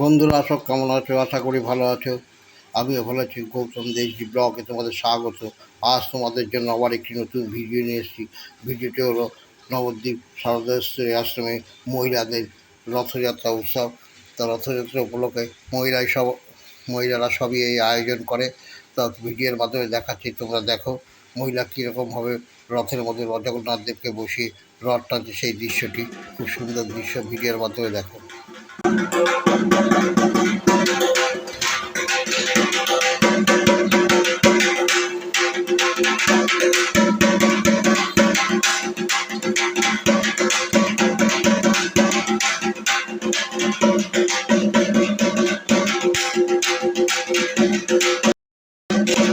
বন্ধুরা, সব কেমন আছো? আশা করি ভালো আছো। আমিও ভালো আছি। গৌতম দেশজি ব্লগে তোমাদের স্বাগত। আজ তোমাদের জন্য আবার একটি নতুন ভিডিও নিয়ে এসেছি। ভিডিওটি হলো নবদ্বীপ শারদেশ্বরী আশ্রমে মহিলাদের রথযাত্রা উৎসব। তা রথযাত্রা উপলক্ষে মহিলাই সব, মহিলারা সবই এই আয়োজন করে। তা ভিডিওর মাধ্যমে দেখাচ্ছি, তোমরা দেখো মহিলা কীরকমভাবে রথের মধ্যে জগন্নাথ বসিয়ে রথ টানছে সেই দৃশ্যটি। খুব সুন্দর দৃশ্য ভিডিওর মাধ্যমে দেখো।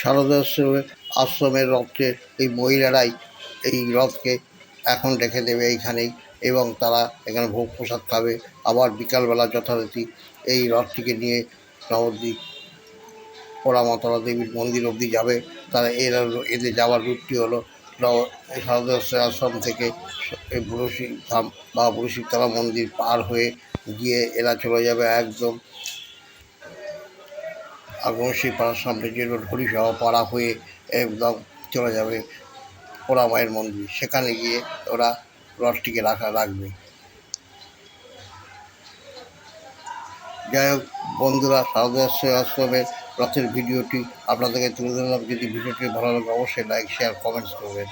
শারদা আশ্রমে আশ্রমের রথকে, এই মহিলারাই এই রথকে এখন রেখে দেবে এইখানেই এবং তারা এখানে ভোগ প্রসাদ খাবে। আবার বিকালবেলা যথারীতি এই রথটিকে নিয়ে নবদ্বীপ পোড়ামাতলা দেবীর মন্দির অবধি যাবে। তারা এর এদের যাওয়ার রুটটি হলো শারদা আশ্রম থেকে এই বুড়োশি ধাম বা বুড়োশিবতলা মন্দির পার হয়ে গিয়ে এরা চলে যাবে একদম আগমসী পাড়ার সামনে যে রোড হরিসভা পাড়া হয়ে একদম চলে যাবে ওরা মায়ের মন্দির। সেখানে গিয়ে ওরা রথটিকে রাখা, রাখবে। যাই হোক, বন্ধুরা সারদা আশ্রমের রথের ভিডিওটি আপনাদেরকে তুলে ধরলাম। যদি ভিডিওটি ভালো লাগে, অবশ্যই লাইক শেয়ার কমেন্টস করবেন।